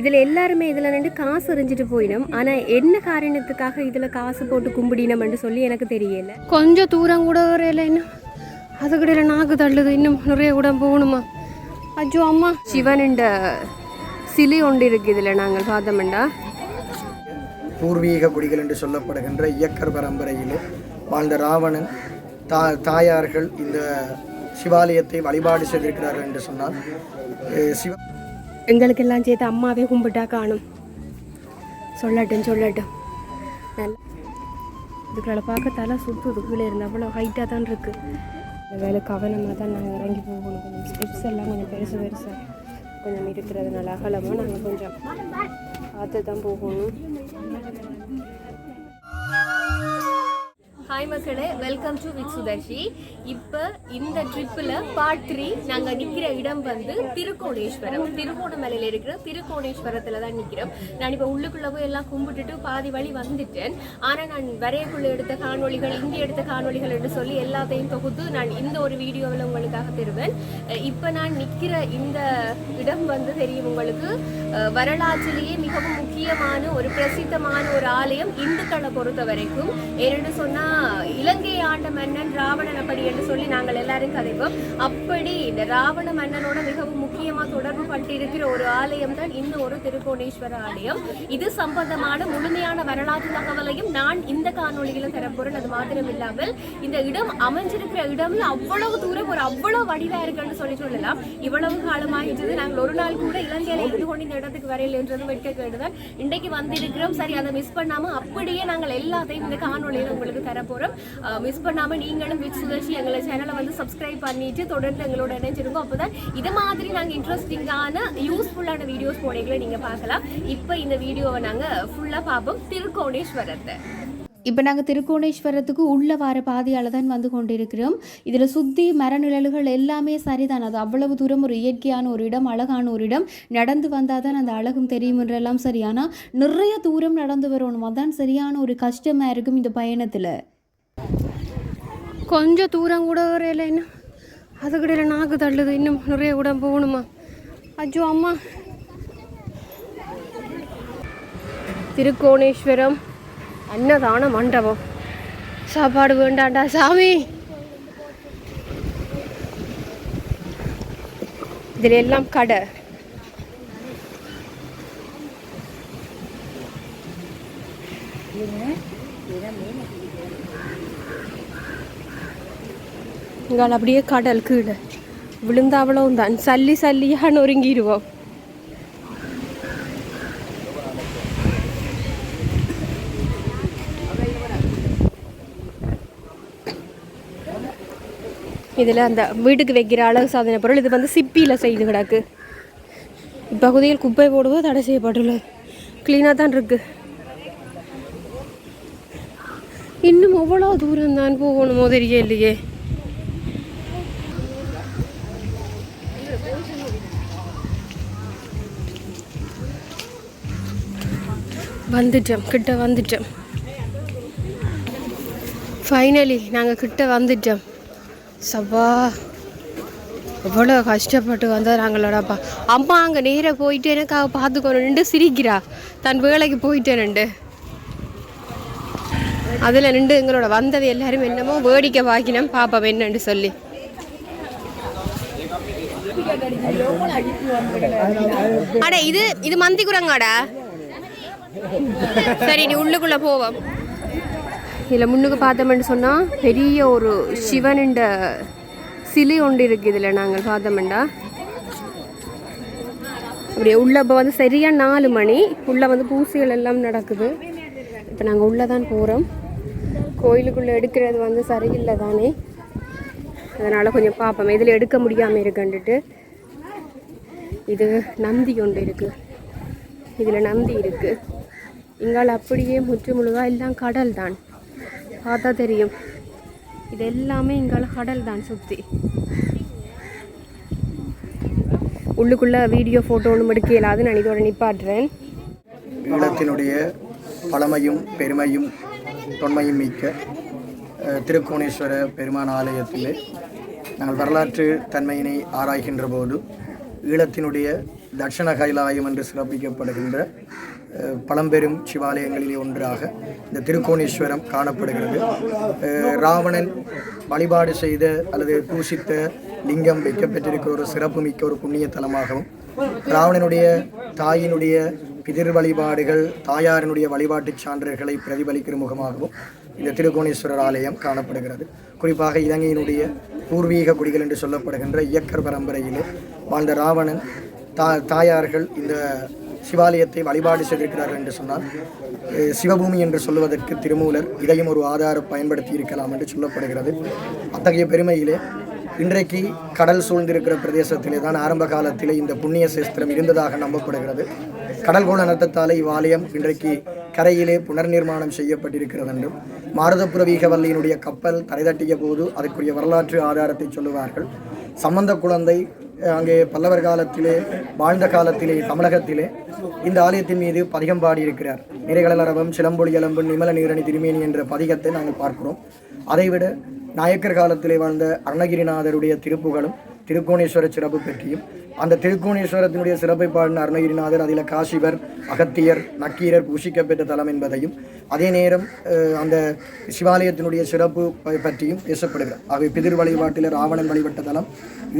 இதில் எல்லாருமே இதில் நின்று காசு எறிஞ்சிட்டு போயிடும். ஆனால் என்ன காரணத்துக்காக இதில் காசு போட்டு கும்பிடினம்னு சொல்லி எனக்கு தெரியல. கொஞ்சம் தூரம் கூட வரையில இன்னும் அதுக்கிடையில் நாக்கு தள்ளுது. இன்னும் நிறைய கூட போகணுமா? அஜோ அம்மா. சிவனுண்ட சிலை ஒன்று இருக்கு இதில் நாங்கள் பார்த்தோம்டா பூர்வீக குடிகள் என்று சொல்லப்படுகின்ற இயக்கர் பரம்பரையிலே வாழ்ந்த ராவணன் தா தாயார்கள் இந்த சிவாலயத்தை வழிபாடு செய்திருக்கிறார்கள் என்று சொன்னால் சிவ எங்களுக்கெல்லாம் சேர்த்து அம்மாவே கும்பிட்டா காணும். சொல்லட்டும் சொல்லட்டும். நல்ல இதுக்களை பார்க்க தலை சுற்றுது கீழே இருந்தால் அவ்வளோ ஹைட்டாக தான் இருக்குது இந்த வேலை கவனமாக தான் நாங்கள் இறங்கி போகணும். கொஞ்சம் ஸ்டெப்ஸ் எல்லாம் கொஞ்சம் பெருசு பெருசாக கொஞ்சம் இருக்கிறதுனால அகலமாக நாங்கள் கொஞ்சம் பார்த்து தான் போகணும். ஹாய் மக்களே. வெல்கம் டு வித் சுதர்ஷி இப்போ இந்த ட்ரிப்பில் பார்ட் த்ரீ நாங்கள் நிற்கிற இடம் வந்து திருக்கோணேஸ்வரம். திருகோணமலையில் இருக்கிற திருக்கோணேஸ்வரத்தில் தான் நிற்கிறோம் நான் இப்போ உள்ளுக்குள்ளே போய் எல்லாம் கும்பிட்டுட்டு பாதி வழி வந்துட்டேன். ஆனால் நான் வரையக்குள்ள எடுத்த காணொலிகள் இங்கே எடுத்த காணொலிகள் என்று சொல்லி எல்லாத்தையும் தொகுத்து நான் இந்த ஒரு வீடியோவில் உங்களுக்காக தருவேன். இப்போ நான் நிற்கிற இந்த இடம் வந்து தெரியும் உங்களுக்கு. வரலாற்றிலேயே மிகவும் முக்கியமான ஒரு பிரசித்தமான ஒரு ஆலயம் இந்துக்களை பொறுத்த வரைக்கும் ஏன்னு சொன்னால் இலங்கை ஆண்ட மன்னன் ராவணன் அப்படி என்று சொல்லி நாங்கள் எல்லாரும் கதைப்போம். அப்படி இந்த ராவண மன்னனோட மிகவும் முக்கியமா தொடர்பு பட்டிருக்கிற ஒரு ஆலயம் தான் இந்த ஒரு திருக்கோணேஸ்வர ஆலயம். இது சம்பந்தமான முழுமையான வரலாற்று தகவலையும் நான் இந்த காணொலியில தரப்போறேன். அது மாத்திரம் இல்லாமல் இந்த இடம் அமைஞ்சிருக்கிற இடம்ல அவ்வளவு தூரம் ஒரு அவ்வளவு வடிவா இருக்குன்னு சொல்லி சொல்லலாம். இவ்வளவு காலமாகிட்டது நாங்கள் ஒரு நாள் கூட இலங்கையில இருந்து கொண்டு இந்த இடத்துக்கு வரையிலன்றது வெட்க கேடுதான். இன்றைக்கு வந்திருக்கிறோம். சரி அதை மிஸ் பண்ணாம அப்படியே நாங்கள் எல்லாத்தையும் இந்த காணொலியில உங்களுக்கு போகிறோம் மிஸ் பண்ணாமல் நீங்களும் வித் சுதர்ஷி எங்களை சேனலை வந்து சப்ஸ்கிரைப் பண்ணிட்டு தொடர்ந்து எங்களோட இணைஞ்சிருக்கோம் அப்போ தான் இது மாதிரி நாங்கள் இன்ட்ரெஸ்டிங்கான யூஸ்ஃபுல்லான வீடியோஸ் போனீங்களே நீங்கள் பார்க்கலாம். இப்போ இந்த வீடியோவை நாங்கள் ஃபுல்லாக பார்ப்போம். திருக்கோணேஸ்வரத்தை. இப்போ நாங்கள் திருக்கோணேஸ்வரத்துக்கு உள்ள வார பாதையால் தான் வந்து கொண்டிருக்கிறோம். இதில் சுற்றி மரநிழல்கள் எல்லாமே சரிதான். அது அவ்வளவு தூரம் ஒரு இயற்கையான ஒரு இடம் அழகான ஒரு இடம். நடந்து வந்தால் தான் அந்த அழகும் தெரியும் என்றெல்லாம் நிறைய தூரம் நடந்து வரணும். அதான் சரியான ஒரு கஷ்டமாக இருக்கும் இந்த பயணத்தில். கொஞ்சம் தூரம் கூட வரையில என்ன? அதுக்கடையில் நாக்கு தள்ளுது. இன்னும் நிறைய கூட போகணுமா? அஜோ அம்மா. திருக்கோணேஸ்வரம் அன்னதான மண்டபம். சாப்பாடு வேண்டாண்டா சாமி. இதில் எல்லாம் கடை. இங்கால அப்படியே கடல் கீழே. விழுந்த அவ்வளவும் தான். சல்லி சல்லியாக நொறுங்கிடுவோம் இதில் அந்த வீட்டுக்கு வைக்கிற அழகு சாதன பொருள் இது வந்து சிப்பியில் செய்து கிடக்கு. இப்பகுதியில் குப்பை போடுவது தடை செய்யப்பட்டுள்ளது. க்ளீனாக தான் இருக்கு. இன்னும் எவ்வளோ தூரம் தான் போகணுமோ தெரியலையே. வந்துட்டோம் கிட்ட வந்துட்டோம். ஃபைனலி நாங்கள் கிட்ட வந்துட்டோம். சவா எவ்வளோ கஷ்டப்பட்டு வந்தால் நாங்களோடப்பா அம்மா அங்கே நேராக போயிட்டு எனக்காக பார்த்துக்கணுன்ட்டு சிரிக்கிறா. தன் வேலைக்கு போயிட்டேனுண்டு அதில் நின்று எங்களோட வந்தது எல்லாரும் என்னமோ வேடிக்கை வாக்கினோம் பாப்போம் என்னன்னு சொல்லி. அட இது இது மந்தி குரங்காடா சரி நீ உள்ளுக்குள்ள போவோம் இதில் முன்னுக்கு பார்த்தோம்னு சொன்னால் பெரிய ஒரு சிவனுண்ட சிலை ஒன்று இருக்குது இதில் நாங்கள் பார்த்தோம்டா அப்படியே உள்ள இப்போ வந்து சரியாக நாலு மணி. உள்ளே வந்து பூசைகள் எல்லாம் நடக்குது. இப்போ நாங்கள் உள்ளே தான் போகிறோம் கோயிலுக்குள்ளே எடுக்கிறது வந்து சரியில்லை தானே. அதனால் கொஞ்சம் பார்ப்போம். இதில் எடுக்க முடியாமல் இருக்குன்ட்டு இது நந்தி ஒன்று இருக்குது இதில் நந்தி இருக்குது இங்கால் அப்படியே முற்று முழுதாக எல்லாம் கடல் தான் பார்த்தா தெரியும். இது எல்லாமே இங்கால் கடல் தான் சுற்றி உள்ளுக்குள்ளே வீடியோ ஃபோட்டோ ஒன்றும் எடுக்க இயலாது நான் இதோட நிப்பாட்டுறேன். ஈழத்தினுடைய பழமையும் பெருமையும் தொன்மையும் மிக்க திருக்கோணேஸ்வர பெருமான் ஆலயத்திலே நாங்கள் வரலாற்று தன்மையினை ஆராய்கின்ற போது ஈழத்தினுடைய தட்சண கைலாயம் என்று சிறப்பிக்கப்படுகின்ற பழம்பெரும் சிவாலயங்களிலே ஒன்றாக இந்த திருக்கோணேஸ்வரம் காணப்படுகிறது. ராவணன் வழிபாடு செய்த அல்லது பூசித்த லிங்கம் வைக்கப்பட்டிருக்கிற ஒரு சிறப்புமிக்க ஒரு புண்ணிய தலமாகவும் ராவணனுடைய தாயினுடைய பிதிர் வழிபாடுகள் தாயாரினுடைய வழிபாட்டுச் சான்றுகளை பிரதிபலிக்கிற முகமாகவும் இந்த திருகோணேஸ்வரர் ஆலயம் காணப்படுகிறது. குறிப்பாக இலங்கையினுடைய பூர்வீக குடிகள் என்று சொல்லப்படுகின்ற இயக்கர் பரம்பரையிலே வாழ்ந்த ராவணன் தா தாயார்கள் இந்த சிவாலயத்தை வழிபாடு செய்திருக்கிறார்கள் என்று சொன்னால் சிவபூமி என்று சொல்லுவதற்கு திருமூலர் இதையும் ஒரு ஆதாரம் பயன்படுத்தி இருக்கலாம் என்று சொல்லப்படுகிறது. அத்தகைய பெருமையிலே இன்றைக்கு கடல் சூழ்ந்திருக்கிற பிரதேசத்திலே தான் ஆரம்ப காலத்திலே இந்த புண்ணிய சேஸ்திரம் இருந்ததாக நம்பப்படுகிறது. கடல் கோண நட்டத்தாலே இவ்வாலயம் இன்றைக்கு கரையிலே புனர்நிர்மாணம் செய்யப்பட்டிருக்கிறது என்றும் மாருதபுர வீகவல்லியினுடைய கப்பல் தரைதட்டிய போது அதற்குரிய வரலாற்று ஆதாரத்தை சொல்லுவார்கள். சம்பந்த குழந்தை அங்கே பல்லவர் காலத்திலே வாழ்ந்த காலத்திலே தமிழகத்திலே இந்த ஆலயத்தின் மீது பதிகம் பாடியிருக்கிறார். நிறைகளரவம் சிலம்பொலி எலம்பு நிமல நீரணி திருமேனி என்ற பதிகத்தை நாங்கள் பார்க்கிறோம். அதைவிட நாயக்கர் காலத்திலே வாழ்ந்த அருணகிரிநாதருடைய திருப்புகளும் திருக்கோணேஸ்வர சிறப்பு பற்றியும் அந்த திருக்கோணேஸ்வரத்தினுடைய சிறப்பை பாடின அருணகிரிநாதர் அதில் காசிவர் அகத்தியர் நக்கீரர் பூஷிக்கப்பெற்ற தலம் என்பதையும் அதே நேரம் அந்த சிவாலயத்தினுடைய சிறப்பு பற்றியும் பேசப்படுகிறார். ஆகவே பிதிர் வழிபாட்டில் ராவணன் வழிபட்ட தலம்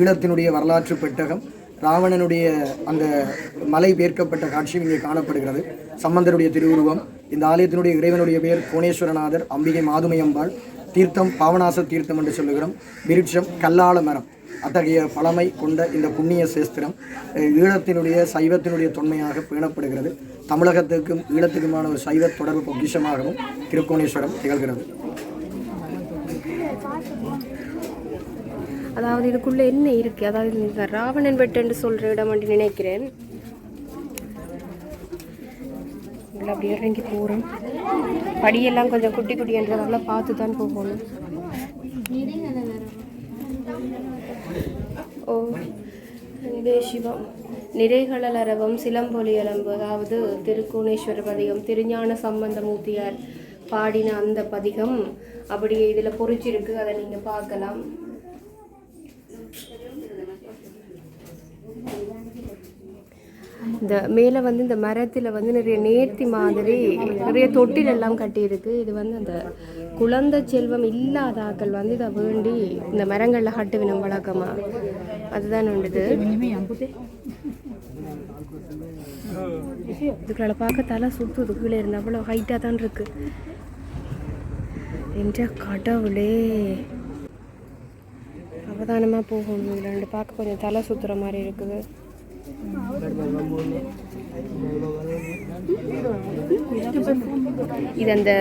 ஈழத்தினுடைய வரலாற்று பெட்டகம் ராவணனுடைய அந்த மலை பேர்க்கப்பட்ட காட்சியும் இங்கே காணப்படுகிறது. சம்பந்தருடைய திருவுருவம் இந்த ஆலயத்தினுடைய இறைவனுடைய பெயர் கோணேஸ்வரநாதர் அம்பிகை மாதுமையம்பாள் தீர்த்தம் பாவநாச தீர்த்தம் என்று சொல்லுகிறோம். விருட்சம் கல்லாள மரம். அத்தகைய பழமை கொண்ட இந்த புண்ணிய சேஸ்திரம் ஈழத்தினுடைய சைவத்தினுடைய தொன்மையாக பேணப்படுகிறது. தமிழகத்துக்கும் ஈழத்துக்குமான ஒரு சைவ தொடர்பு பொக்கிஷமாகவும் திருக்கோணேஸ்வரம் திகழ்கிறது. அதாவது இதுக்குள்ள என்ன இருக்கு? அதாவது இந்த ராவணன் வெட்டுன்னு சொல்ற இடம் என்று நினைக்கிறேன். அப்படி இறங்கி போறோம். படியெல்லாம் கொஞ்சம் குட்டி குட்டின்றதால பார்த்து தான் போகணும். ஓ. அன்பே சிவம். நிறைகளல் அரவம் சிலம்பொலி அலம்பு அதாவது திருக்கோணேஸ்வர பதிகம் திருஞான சம்பந்தமூர்த்தியார் பாடின அந்த பதிகம் அப்படியே இதில் பொறிச்சிருக்கு. அதை நீங்கள் பார்க்கலாம். இந்த மேலே வந்து இந்த மரத்தில் வந்து நிறைய நேர்த்தி மாதிரி நிறைய தொட்டில் எல்லாம் கட்டியிருக்கு. இது வந்து அந்த குழந்தை செல்வம் இல்லாத ஆக்கள் வந்து இதை வேண்டி இந்த மரங்களில் கட்டுவினம் வழக்கமா. அதுதான் உண்டுது. இதுக்குள்ள பார்க்க தலை சுத்துது. கீழே இருந்தால் அவ்வளோ ஹைட்டாக தான் இருக்கு. என்ற கடவுளே. அவதானமாக போகணும். இதில் ரெண்டு பார்க்க கொஞ்சம் தலை சுத்துற மாதிரி இருக்குது. இது அந்த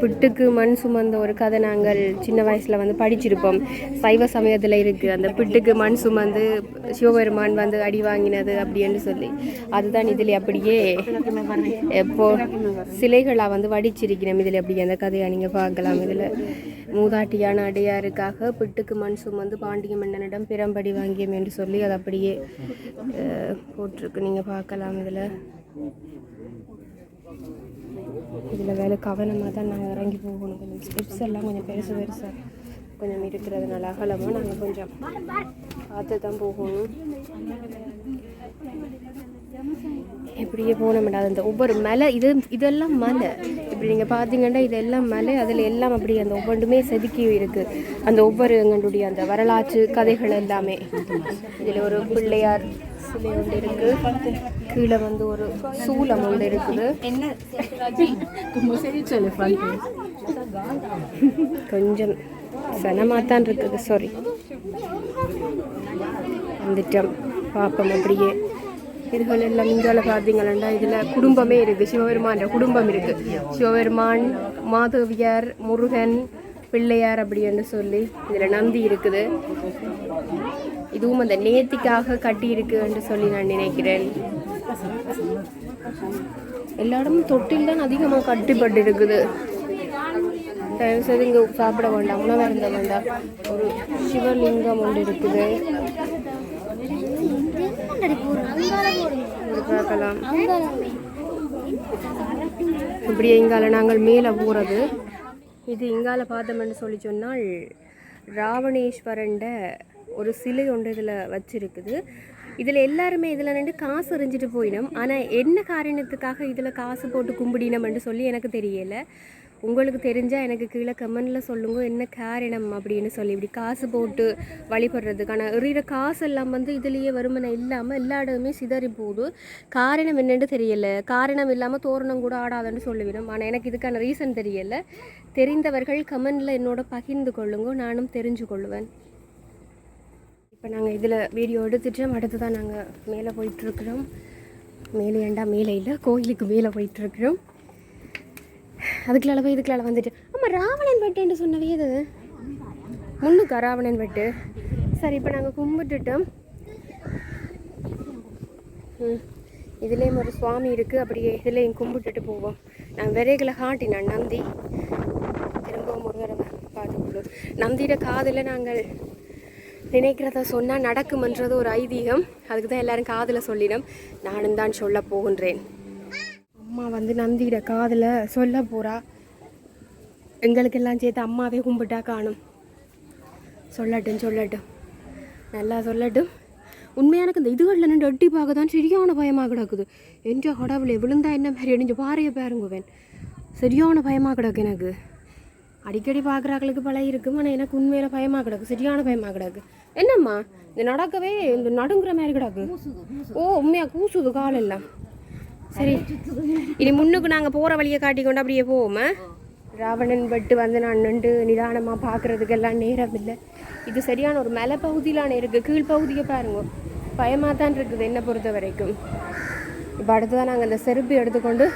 பிட்டுக்கு மண் சுமந்த ஒரு கதை நாங்கள் சின்ன வயசில் வந்து படிச்சிருப்போம். சைவ சமயத்தில் இருக்குது அந்த பிட்டுக்கு மண் சுமந்து சிவபெருமான் வந்து அடி வாங்கினது அப்படின்னு சொல்லி. அதுதான் இதில் அப்படியே எப்போ சிலைகளாக வந்து வடிச்சிருக்கிறோம். இதில் அப்படியே அந்த கதையை நீங்கள் பார்க்கலாம் இதில். மூதாட்டியான அடியாருக்காக பிட்டுக்கு மண் சுமந்து பாண்டிய மன்னனிடம் பிறம்படி வாங்கியம் என்று சொல்லி அது அப்படியே போட்டிருக்கு. நீங்கள் பார்க்கலாம் இதில். இதில் வேலை கவனமாக தான் நாங்கள் இறங்கி போகணும். கொஞ்சம் ஸ்டெப்ஸ் எல்லாம் கொஞ்சம் பெருசு பெருசாக கொஞ்சம் இருக்கிறதுனால அகலமாக நாங்கள் கொஞ்சம் பார்த்து தான் போகணும். இப்படியே போன மாட்டாது அந்த ஒவ்வொரு மலை இது இதெல்லாம் மலை. அப்படி நீங்கள் பார்த்தீங்கன்னா இதெல்லாம் மலை அதில் எல்லாம் அப்படி அந்த ஒவ்வொன்றுமே செதுக்கி இருக்குது அந்த ஒவ்வொரு எங்களுடைய அந்த வரலாற்று கதைகள் எல்லாமே. இதில் ஒரு பிள்ளையார் சிலை ஒன்று இருக்குது கீழே வந்து ஒரு சூலம் ஒன்று இருக்குது. கொஞ்சம் சனமாக தான் இருக்குது சாரி வந்துட்டோம். பார்ப்போம் அப்படியே. இதுகள் எல்லாம் இங்கால பார்த்தீங்கன்னா இதில் குடும்பமே இருக்குது. சிவபெருமான் குடும்பம் இருக்குது. சிவபெருமான் மாதவியார் முருகன் பிள்ளையார் அப்படின்னு சொல்லி இதில் நந்தி இருக்குது. இதுவும் அந்த நேர்த்திக்காக கட்டி இருக்குன்னு சொல்லி நான் நினைக்கிறேன். எல்லா இடமும் தொட்டில் தான் அதிகமாக கட்டுப்பட்டு இருக்குது தயவுசெய்து இங்கே சாப்பிட வேண்டாம் உணவு இருந்த வேண்டாம். ஒரு சிவலிங்கம் ஒன்று இருக்குது. பார்க்கலாம். இப்படியே இங்கால நாங்கள் மேலே போகிறது இது இங்கால பார்த்தோம்னு சொல்லி சொன்னால் ராவணேஸ்வரண்ட ஒரு சிலை ஒன்று இதில் வச்சிருக்குது. இதில் எல்லாருமே இதில் நின்று காசு எறிஞ்சிட்டு போயிடும். ஆனால் என்ன காரணத்துக்காக இதில் காசு போட்டு கும்பிடினம்னு சொல்லி எனக்கு தெரியலை. உங்களுக்கு தெரிஞ்சால் எனக்கு கீழே கமெண்டில் சொல்லுங்க என்ன காரணம் அப்படின்னு சொல்லி இப்படி காசு போட்டு வழிபடுறதுக்கான எறிகிற காசு எல்லாம் வந்து இதுலேயே வருமனை இல்லாமல் எல்லா இடமுமே சிதறி போகுது. காரணம் என்னென்னு தெரியலை. காரணம் இல்லாமல் தோரணம் கூட ஆடாதுன்னு சொல்லுவிடும் ஆனால் எனக்கு இதுக்கான ரீசன் தெரியலை. தெரிந்தவர்கள் கமெண்டில் என்னோட பகிர்ந்து கொள்ளுங்க நானும் தெரிஞ்சு கொள்ளுவேன். இப்போ நாங்கள் இதில் வீடியோ எடுத்துட்டு அடுத்து தான் நாங்கள் மேலே போயிட்டுருக்குறோம் மேலே ஏண்டா மேலே இல்லை கோயிலுக்கு மேலே போயிட்டுருக்குறோம் அதுக்குள்ள போய் இதுக்குள்ள வந்துட்டு. ஆமாம் ராவணன் வெட்டுன்னு சொன்னவே அது முன்னுக்கா ராவணன் வெட்டு. சரி இப்போ நாங்கள் கும்பிட்டுட்டோம். ம் இதுலேயும் ஒரு சுவாமி இருக்குது அப்படியே இதுலேயும் கும்பிட்டுட்டு போவோம். நான் விரைகளை காட்டினேன் நந்தி. திரும்பவும் ஒரு தடவை பார்த்துக்கொள்ளும் நந்தியோட காதில் நாங்கள் நினைக்கிறத சொன்னால் நடக்கும்ன்றது ஒரு ஐதீகம். அதுக்கு தான் எல்லோரும் காதில் சொல்லிடும். நானும் தான் சொல்ல போகின்றேன். அம்மா வந்து நந்தியோட காதில் சொல்ல போகிறா எங்களுக்கெல்லாம் சேர்த்து அம்மாவே கும்பிட்டா காணும். சொல்லட்டும் சொல்லட்டும். நல்லா சொல்லட்டும். உண்மையாக எனக்கு இந்த இதுகளில் நின்று எட்டி பார்க்க தான் சரியான பயமாக கிடக்குது. என்ற கடவுளை விழுந்தா என்ன மாதிரி எடிஞ்சு பாறையை பாருங்குவேன். சரியான பயமாக கிடக்கு எனக்கு. அடிக்கடி பார்க்குறாக்களுக்கு பழைய இருக்கும் ஆனால் எனக்கு உண்மையில பயமாக கிடக்கு சரியான பயமாக கிடக்கு. என்னம்மா இந்த நடக்கவே இந்த நடுங்குற மாதிரி கிடக்கு. ஓ உண்மையாக கூசுது காலெல்லாம். சரி. இனி முன்னுக்கு நாங்கள் போகிற வழியை காட்டி கொண்டு அப்படியே போவோமா? ராவணன் பட்டு வந்து நான் நின்று நிதானமாக பார்க்குறதுக்கெல்லாம் நேரம் இல்லை இது சரியான ஒரு மலை பகுதியிலான இருக்குது கீழ்ப்பகுதியை பாருங்க. பயமாக தான் இருக்குது என்னை பொறுத்த வரைக்கும். இப்போ அடுத்ததான் நாங்கள் அந்த செருப்பு எடுத்துக்கொண்டு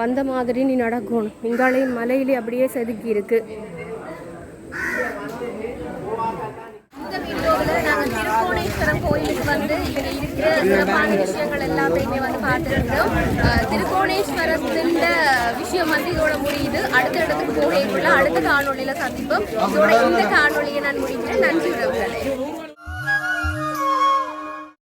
வந்த மாதிரி நீ நடக்கணும். இங்காலையும் மலையிலே அப்படியே செதுக்கி இருக்குது இந்த வீடியோவில் நாங்கள் திருக்கோணேஸ்வரம் கோயிலுக்கு வந்து இங்கே இருக்கிற சிறப்பான விஷயங்கள் எல்லாத்தையுமே வந்து பார்த்துருக்கோம் அஹ் திருக்கோணேஸ்வரத்தின் விஷயம் வந்து இதோட முடியுது. அடுத்த இடத்துக்கு போகக்குள்ள அடுத்த காணொலியில் சந்திப்போம். இதோட இந்த காணொலியை நான் முடிக்கிறேன். நன்றி உறவுகளே.